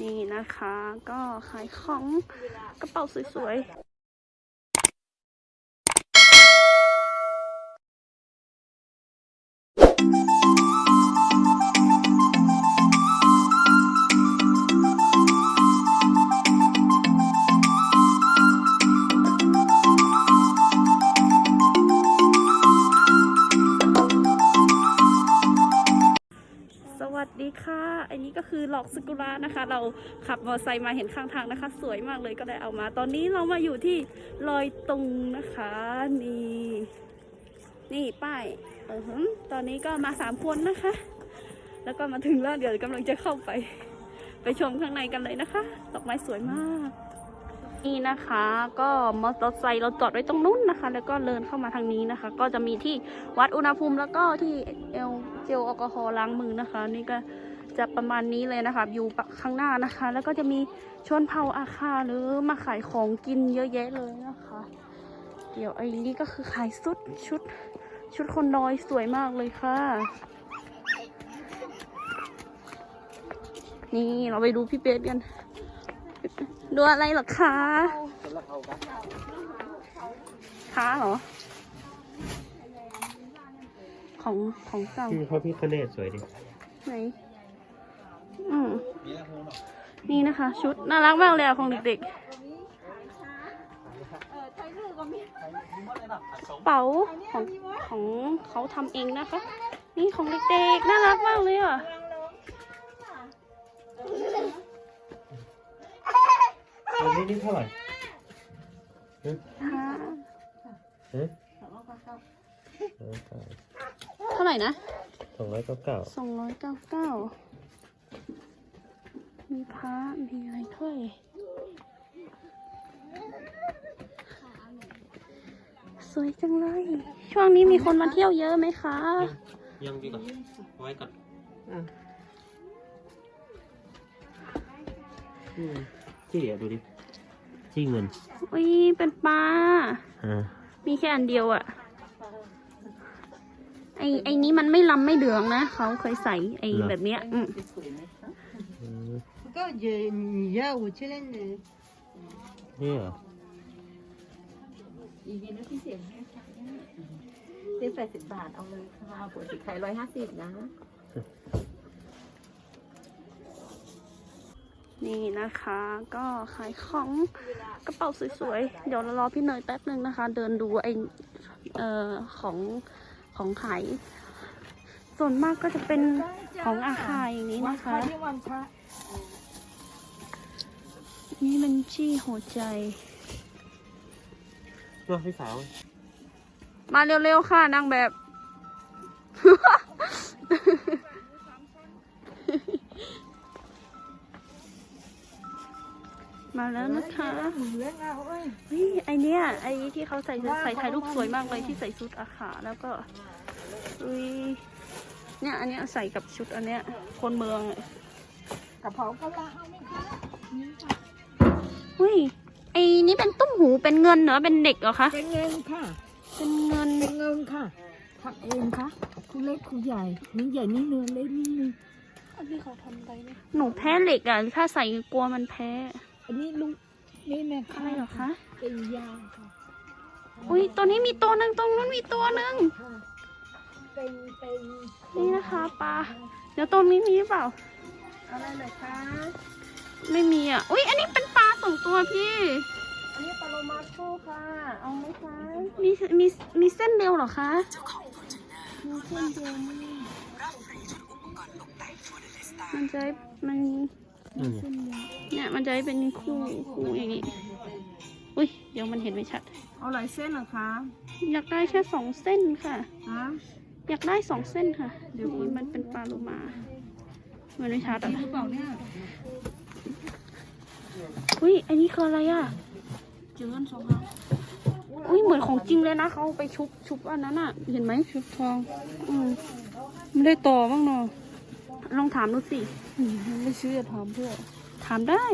นี่นะคะ ก็ขายของกระเป๋าสวยๆ ขับมอเตอร์ไซค์มาเห็นข้างทางนะคะ สวยมากเลยก็ได้เอามา ตอนนี้เรามาอยู่ที่ลอยตุงนะคะ นี่นี่ป้ายเออตอนนี้ก็มาสามคนนะคะ แล้วก็มาถึงแล้วเดี๋ยวกำลังจะเข้าไป ไปชมข้างในกันเลยนะคะดอกไม้สวยมากนี่นะคะก็มอเตอร์ไซค์เราจอดไว้ตรงนู้นนะคะ แล้วก็เดินเข้ามาทางนี้นะคะ ก็จะมีที่วัดอุณหภูมิแล้วก็ที่เอลเจลแอลกอฮอล์ล้างมือนะคะ นี่ก็ จะประมาณนี้เลยนะคะอยู่ข้างหน้านะคะ แล้วก็จะมีชนเผ่าอาคาหรือมาขายของกินเยอะแยะเลยนะคะ เดี๋ยวไอ้นี่ก็คือขายชุดชุดชุดคนน้อยสวยมากเลยค่ะ นี่เราไปดูพี่เบสกัน ดูอะไรเหรอคะค้าเหรอ ของของเก่าชื่อพระพิคเนตสวยดิไหน อืมนี่นะคะ ชุดน่ารักมากเลยอะของเด็กๆเป๋าของของเขาทำเองนะคะ นี่ของเด็กๆน่ารักมากเลยอะตัวนี้นี่เท่าไหร่ค่ะเอ๊ะเท่าไหร่นะสองร้อยเก้าเก้าสองร้อยเก้าเก้า มีพระมีอะไรถ้วยสวยจังเลย ช่วงนี้มีคนมาเที่ยวเยอะไหมคะ ยังดีกว่าไว้ก่อนอืมจี้อะดูดิจี้เงิน อุ้ยเป็นปลา อ่า มีแค่อันเดียวอะไอไอนี้มันไม่ลำไม่เหลืองนะ เขาเคยใส่ไอแบบเนี้ย อืมอื 아까 이제 야 오칠했 네. Yeah. อีกนิดนะพี่เสียงให้ค่ะได้แปดสิบบาทเอาเลยค่ะปกติขายร้อยห้าสิบนะ นี่นะคะก็ขายของกระเป๋าสวยๆ เดี๋ยวเรารอพี่เนยแป๊บหนึ่งนะคะ เดินดูไอเอ่อของของขายส่วนมากก็จะเป็นของอาคายอย่างนี้นะคะ นี่มันจี้หัวใจ มาพี่สาว มาเร็วๆค่ะนางแบบ มาแล้วนะคะหมูเลี้ยงเอาเอ้ยเฮ้ยไอเนี้ยไอที่เขาใส่ใส่ถ่ายรูปสวยมากเลยที่ใส่ชุดอาขาแล้วก็อุ้ยเนี่ยอันเนี้ยใส่กับชุดอันเนี้ยคนเมืองอะ กระเพราก็ละเอาไหมคะอุ้ย ไอนี่เป็นตุ้มหูเป็นเงินเหรอเป็นเด็กเหรอคะเป็นเงินค่ะ เป็นเงินเป็นเงินค่ะทำเองค่ะคุณเล็กคุณใหญ่นี่ใหญ่นี่เนื้อเล็กนี่นึงอันนี้เขาทำอะไรเนี่ยหนูแพ้เหล็กอะถ้าใส่กลัวมันแพ้ อันนี้ลูกนี่นะอะคะไรเหรอคะเป็นยาค่ะอุ้ยตัวนี้มีตัวหนึ่งตรงนู้นมีตัวหนึ่งค่ะเป็นเป็นนี่นะคะปลาเดี๋ยวตัวนี้มีหรือเปล่าอะไรเหรอคะ ไม่มีอะ อุ้ยอันนี้เป็นปลาสองตัวพี่ อันนี้ปลาโลมาโคค่ะ เอาไหมคะมีมีมีเส้นเดียวเหรอคะ มีเส้นเดียวไหมมันจะมันนี่ไงเส้นเดียวเนี่ยมันจะให้เป็นคู่คู่อย่างนี้ อุ้ยเดี๋ยวมันเห็นไม่ชัด เอาหลายเส้นเหรอคะ อยากได้แค่สองเส้นค่ะฮะอยากได้สองเส้นค่ะ เดี๋ยวนี้มันเป็นปลาโลมา มันไม่ชัดอะหรื อเปล่าเนี่ยอุ้ย อันนี้คืออะไรอะ เจอกันสองครั้งอุ้ย เหมือนของจริงเลยนะเขาเอาไปชุบชุบอันนั้นอะ เห็นไหมชุบทอง อืมไม่ได้ต่อบ้างเนาะลองถามดูสิไม่เชื่อถามเพื่อ ถามได้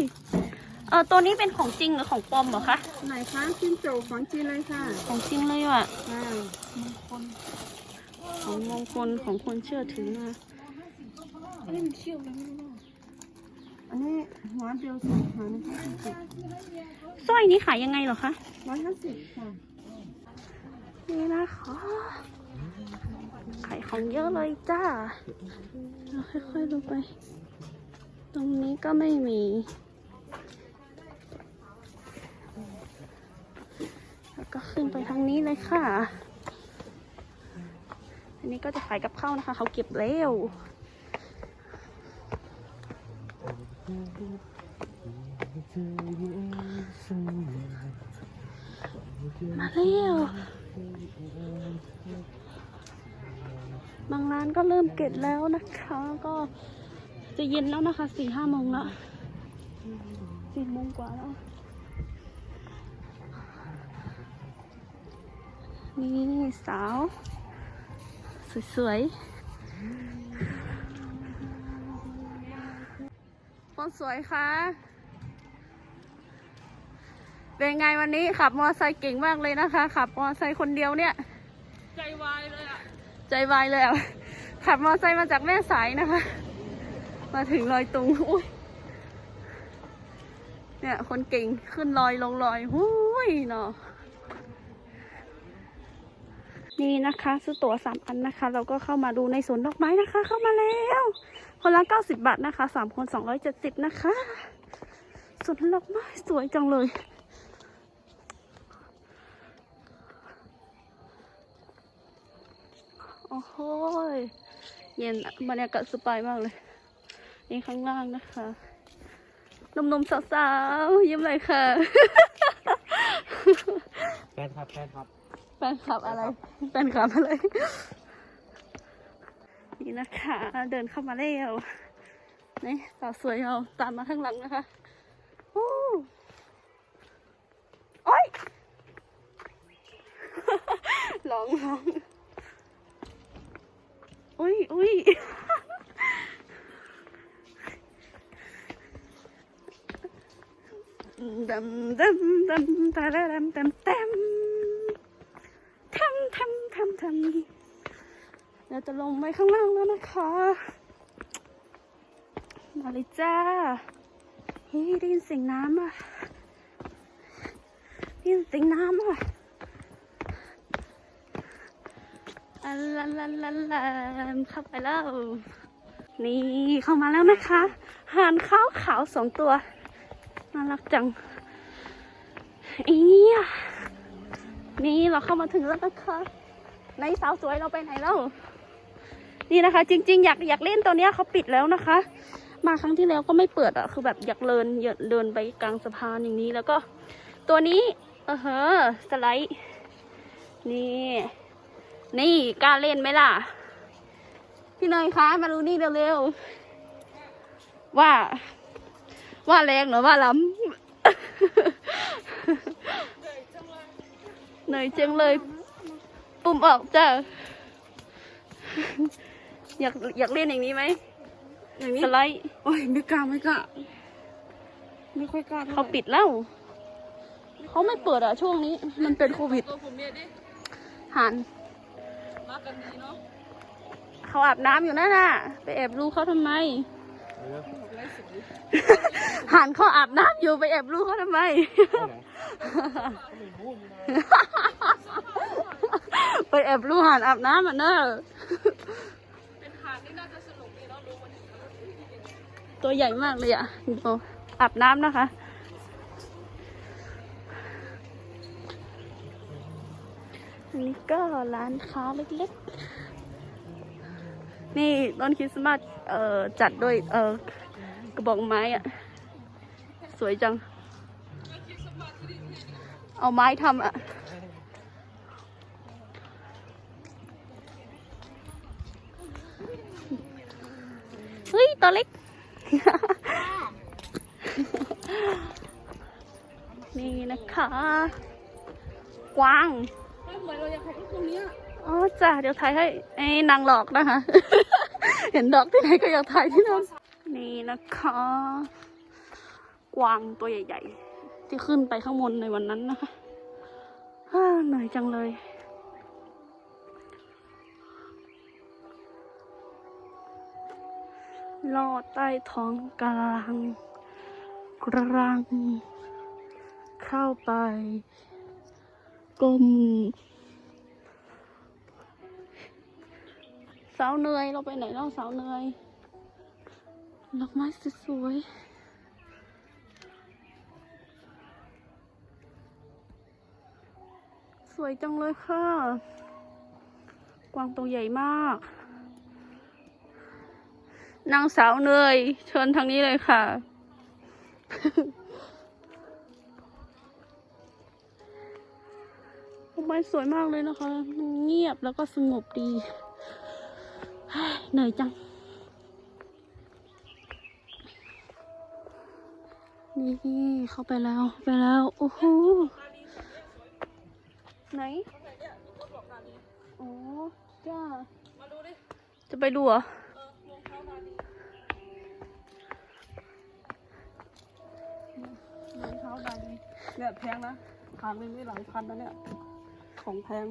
เออตัวนี้เป็นของจริงหรือของปลอมเหรอคะ ไหนคะจิ้มโจของจีนเลยค่ะ ของจริงเลยว่ะอ่าของมงคลของคนเชื่อถือมาเอ้ยมันเชื่อมกันไม่รู้ อันนี้หัวเดียวสิหัวหนึงห้าสิบสร้อยนี้ขายยังไงเหรอคะร้อยห้าสิบค่ะนี่นะคะขายของเยอะเลยจ้าเราค่อยๆดูไป ตรงนี้ก็ไม่มีแล้วก็ขึ้นไปทางนี้เลยค่ะ อันนี้ก็จะขายกับข้าวนะคะ เขาเก็บแล้ว มาแล้วบางร้านก็เริ่มเก็บแล้วนะคะ ก็จะเย็นแล้วนะคะสี่ห้าโมงแล้วสี่โมงกว่าแล้ว นี่สาว สวยๆ คนสวยคะเป็นไงวันนี้ขับมอเตอร์ไซค์เก่งมากเลยนะคะ ขับมอเตอร์ไซค์คนเดียวเนี่ย ใจวายเลยอะใจวายเลยอะขับมอเตอร์ไซค์มาจากแม่สายนะคะ มาถึงลอยตุงอุ้ยเนี่ย คนเก่งขึ้นลอยลงลอยหุ้ยเนาะ นี่นะคะซื้อตั๋วสามอันนะคะ เราก็เข้ามาดูในสวนดอกไม้นะคะ เข้ามาแล้ว คนละเก้าสิบบาทนะคะสามคนสองร้อยเจ็ดสิบนะคะสวนดอกไม้สวยจังเลยโอ้โหเย็นบรรยากาศสบายมากเลย นี่ข้างล่างนะคะนุ่มสาวๆยิ้มเลยค่ะแฟนครับแฟนครับ แฟนคลับอะไร แฟนคลับอะไร นี่นะคะ เดินเข้ามาแล้วนี่สาวสวยเราตามมาข้างหลังนะคะโอ้โอ้ยร้องร้องอุ้ยอุ้ยดำดำดำตาดำดำดำ จะลงไปข้างล่างแล้วนะคะ มาเลยจ้าเฮ้ยได้ยินเสียงน้ำอะได้ยินเสียงน้ำอะอัลลาลาลาลาเข้าไปแล้ว นี่เข้ามาแล้วนะคะห่านข้าวขาวสองตัวน่ารักจังอียนี่เราเข้ามาถึงแล้วนะคะในสาวสวยเราไปไหนแล้ว นี่นะคะ จริง ๆ อยากอยากเล่นตัวเนี้ยเขาปิดแล้วนะคะ มาครั้งที่แล้วก็ไม่เปิดอะคือแบบอยากเดินเดินไปกลางสะพานอย่างนี้แล้วก็ ตัวนี้เออเฮอสไลด์ นี่ นี่กล้าเล่นไหมล่ะ พี่เนยคะมาดูนี่เร็วๆว่า ว่าแรงหรือว่าล้ำเหนื่อยจังเลย ปุ่มออกจ้ะ อยากอยากเล่นอย่างนี้ไหมอย่างนี้สไลด์โอ้ยไม่กล้าไม่กล้าไม่ค่อยกล้าเขาปิดแล้ว เขาไม่เปิดอะช่วงนี้ มันเป็นโควิดหันเขาอาบน้ำอยู่นั่นน่ะ ไปแอบดูเขาทำไมหันเขาอาบน้ำอยู่ไปแอบดูเขาทำไม ไปแอบดูหันอาบน้ำอะเนอะ ตัวใหญ่มากเลยอะดูอาบน้ำนะคะ อันนี้ก็ร้านค้าเล็กๆ นี่ต้นคริสต์มาสเอ่อจัดด้วยเอ่อกระบอกไม้อะ สวยจัง เอาไม้ทำอะเฮ้ยตัวเล็ก นี่นะคะ กวางเหมือนเราอยากถ่ายรูปตรงนี้อ๋อจ้ะเดี๋ยวถ่ายให้ไอ้นางหลอกนะคะ เห็นดอกที่ไหนก็อยากถ่ายที่นั่นนี่นะคะ กวางตัวใหญ่ ๆ ที่ขึ้นไปข้างบนในวันนั้นนะคะฮ่าเหนื่อยจังเลย ลอดใต้ท้องกลางกรัง เข้าไปกลมสาวเหนื่อยเราไปไหนเล่าสาวเหนื่อยดอกไม้สวยสวยจังเลยค่ะ กวางตัวใหญ่มาก นางสาวเนยเชิญทางนี้เลยค่ะดอกไม้สวยมากเลยนะคะ เงียบแล้วก็สงบดีเฮ้ยเหนื่อยจัง นี่เข้าไปแล้วไปแล้ว โอ้โห ไหน โอ้จ้าจะไปดูเหรอ รองเท้าดังเนี่ยแพงนะพันหนึงไม่หลังพันนะเนี่ยของแพง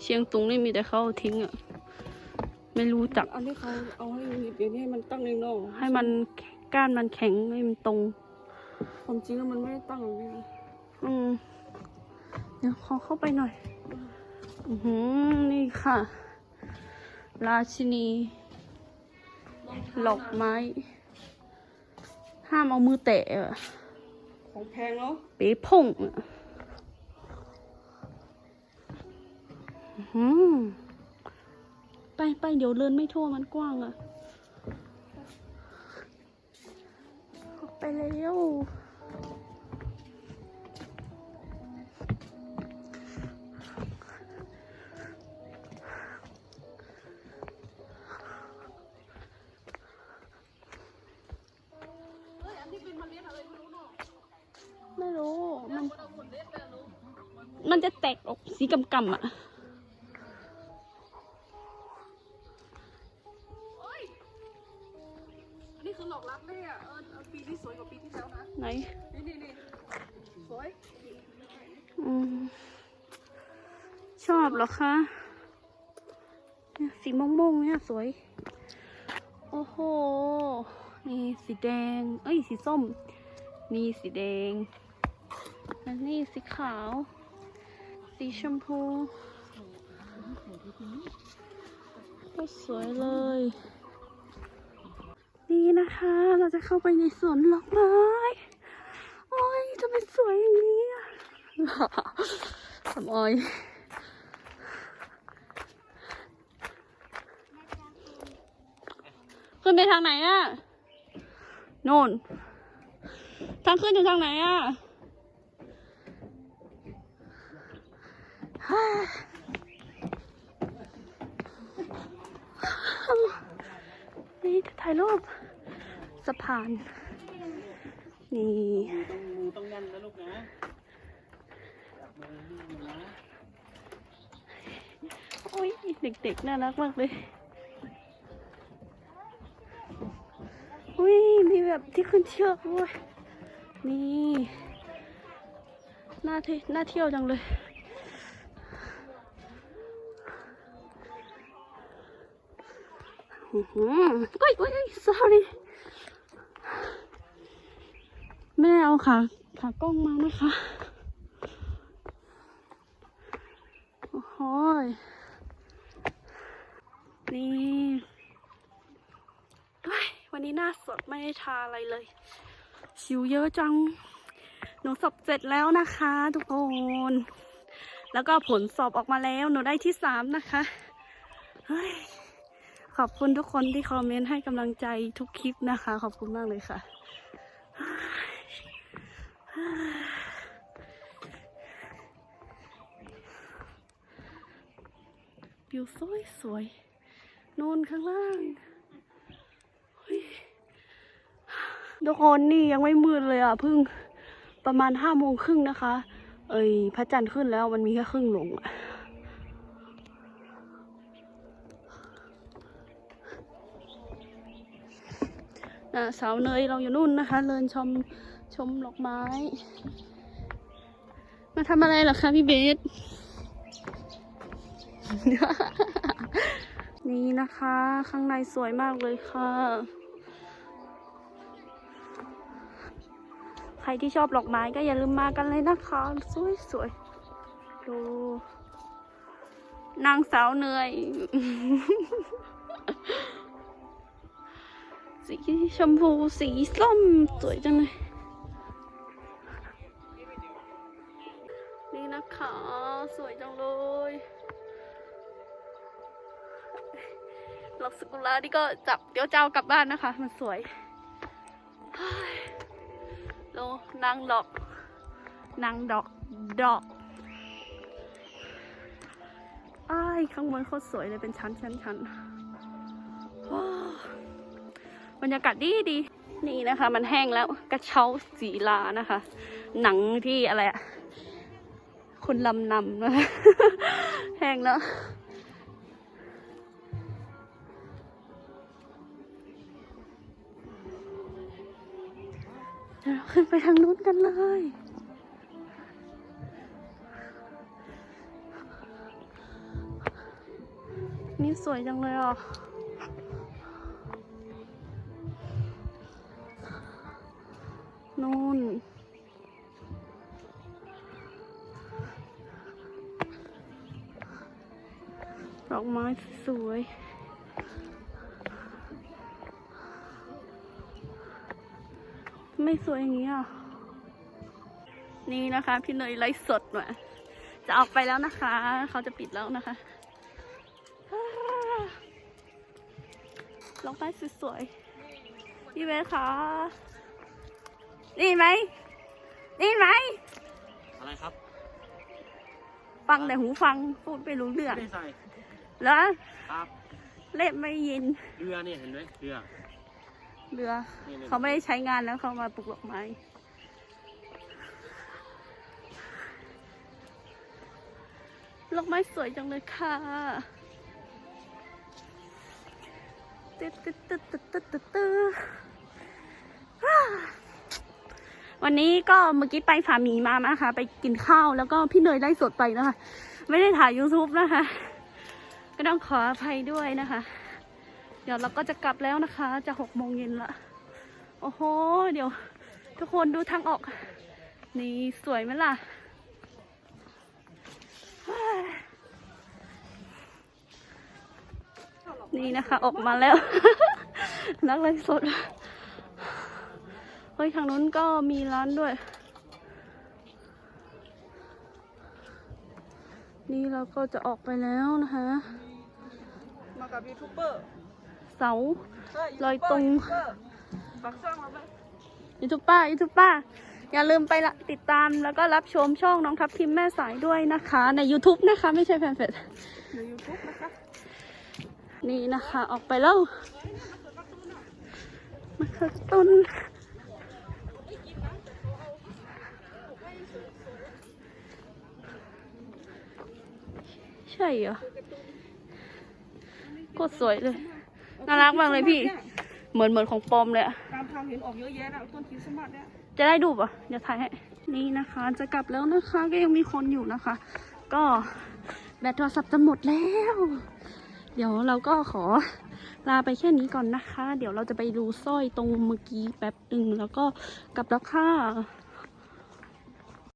เชียงตุงนี่มีแต่เขาเอาทิ้งอะ ไม่รู้จัก อันนี้เขาเอาให้หนีบอย่างนี้ให้มันตั้งเองเนาะให้มันก้านมันแข็งให้มันตรง ความจริงแล้วมันไม่ได้ตั้งอย่างนี้นะอืมเดี๋ยวขอเข้าไปหน่อย อือหือนี่ค่ะ ราชินีหลอกไม้ ห้ามเอามือแตะอะ ของแพงเนาะเป๊ะพ่งอะอื้อหือไปไปเดี๋ยวเดินไม่ทั่วมันกว้างอะออกไปเร็ว สีกำกำๆอะอันนี้คือหลอกรักเลยอะเออเอาปีนี้สวยกว่าปีที่แล้วนะ ไหน นี่นี่นี่สวยอืมชอบเหรอคะเนี่ยสีม่วงๆเนี่ยสวย โอ้โห นี่สีแดง เอ้ยสีส้ม นี่สีแดงและนี่สีขาว สีชมพู ก็สวยเลย นี่นะคะ เราจะเข้าไปในสวนดอกไม้โอ้ยจะเป็นสวยอย่างนี้อะสมออยขึ้นไปทางไหนอะโน่น ทางขึ้นอยู่ทางไหนอะฮ่า นี่จะถ่ายรูปสะพาน นี่ต้องมือต้องแน่นนะลูกนะโอ้ยเด็กๆ น่ารักมากเลยอุ้ยมีแบบที่ขึ้นเชือกด้วยนี่น่าเที่น่าเที่ยวจังเลย อืมอุ้ยอุ้ย sorry ไม่ได้เอาขาขากล้องมานะคะ โอ้โหยนี่วันนี้หน้าสดไม่ได้ทาอะไรเลยชิวเยอะจัง หนูสอบเสร็จแล้วนะคะทุกคน แล้วก็ผลสอบออกมาแล้ว หนูได้ที่สามนะคะ เฮ้ย ขอบคุณทุกคนที่คอมเมนต์ให้กำลังใจทุกคลิปนะคะ ขอบคุณมากเลยค่ะ วิวสวยสวยนูนข้างล่าง ทุกคนนี่ยังไม่มืดเลยอะเพิ่งประมาณห้าโมงครึ่งนะคะ เอ้ยพระจันทร์ขึ้นแล้วมันมีแค่ครึ่งหลงอะ นะสาวเนยเราอยู่นู่นนะคะเดินชมชมดอกไม้ มาทำอะไรเหรอคะพี่เบส นี่นะคะ ข้างในสวยมากเลยค่ะ ใครที่ชอบดอกไม้ก็อย่าลืมมากันเลยนะคะ สวยสวยดูนางสาวเหนื่อย สีชมพูสีส้มสวยจังเลยนี่นะคะ สวยจังเลยดอกสกุลานี่ก็จับเดี๋ยวเจะเอากลับบ้านนะคะ มันสวยโลนางดอก นางดอกดอกอ้ายข้างบนโคตรสวยเลยเป็นชั้นชั้นชั้น บรรยากาศดีดีนี่นะคะ มันแห้งแล้วกระเช้าสีลานะคะ หนังที่อะไรอะคุณลำนำนะแห้งแล้วเดี๋ยวเราขึ้นไปทางนู้นกันเลย นี่สวยจังเลยอะ นู่น ดอกไม้สวยไม่สวยอย่างนี้อะ นี่นะคะ พี่เนยไลฟ์สดมาจะออกไปแล้วนะคะ เขาจะปิดแล้วนะคะดอกไม้สวยๆพี่เวสคะ นี่ไหมนี่ไหม อะไรครับฟังแต่หูฟังพูดไม่รู้เรื่องไม่ได้ใส่แล้วครับ เล่นไม่ยิน เรือเนี่ยเห็นไหมเรือเรือ นี่นี่เขาไม่ได้ใช้งานแล้วเขามาปลูกดอกไม้ดอกไม้สวยจังเลยค่ะตึ๊ดตึ๊ดตึ๊ดตึ๊ดตึ๊ดตึ๊ดตึ๊ดฮ่า วันนี้ก็เมื่อกี้ไปฝามีมานะคะ ไปกินข้าวแล้วก็พี่เนยได้สดไปนะคะ ไม่ได้ถ่าย YouTube นะคะ ก็ต้องขออภัยด้วยนะคะ เดี๋ยวเราก็จะกลับแล้วนะคะ จะหกโมงเย็นละ โอ้โห เดี๋ยว ทุกคนดูทางออก นี่สวยไหมล่ะ นี่นะคะออกมาแล้ว นักเล่นสด ฮ้ยทางนู้นก็มีร้านด้วย นี่เราก็จะออกไปแล้วนะคะ มากับยูทูบเบอร์เสาเฮ้ลอยตรงยูทูบเบอร์ฝากช่องเราไหมยูทูปป้ายูทูปป้าอย่าลืมไปละติดตามแล้วก็รับชมช่องน้องทัพทิมแม่สายด้วยนะคะ ใน YouTube นะคะ ไม่ใช่แฟนเพจในยูทูบนะคะ นี่นะคะออกไปแล้วมะเขือต้น ช่เหรอโคตรสวยเลย น่ารักมากเลยพี่ เหมือนเหมือนของปลอมเลยอะตามทางเห็นออกเยอะแยะนะต้นคริสต์มาสเนี่ย จะได้ดูป่ะเดี๋ยวถ่ายให้ นี่นะคะ จะกลับแล้วนะคะ ก็ยังมีคนอยู่นะคะ ก็แบตโทรศัพท์จะหมดแล้ว เดี๋ยวเราก็ขอลาไปแค่นี้ก่อนนะคะ เดี๋ยวเราจะไปดูสร้อยตรงเมื่อกี้แป๊บหนึ่งแล้วก็กลับแล้วค่ะ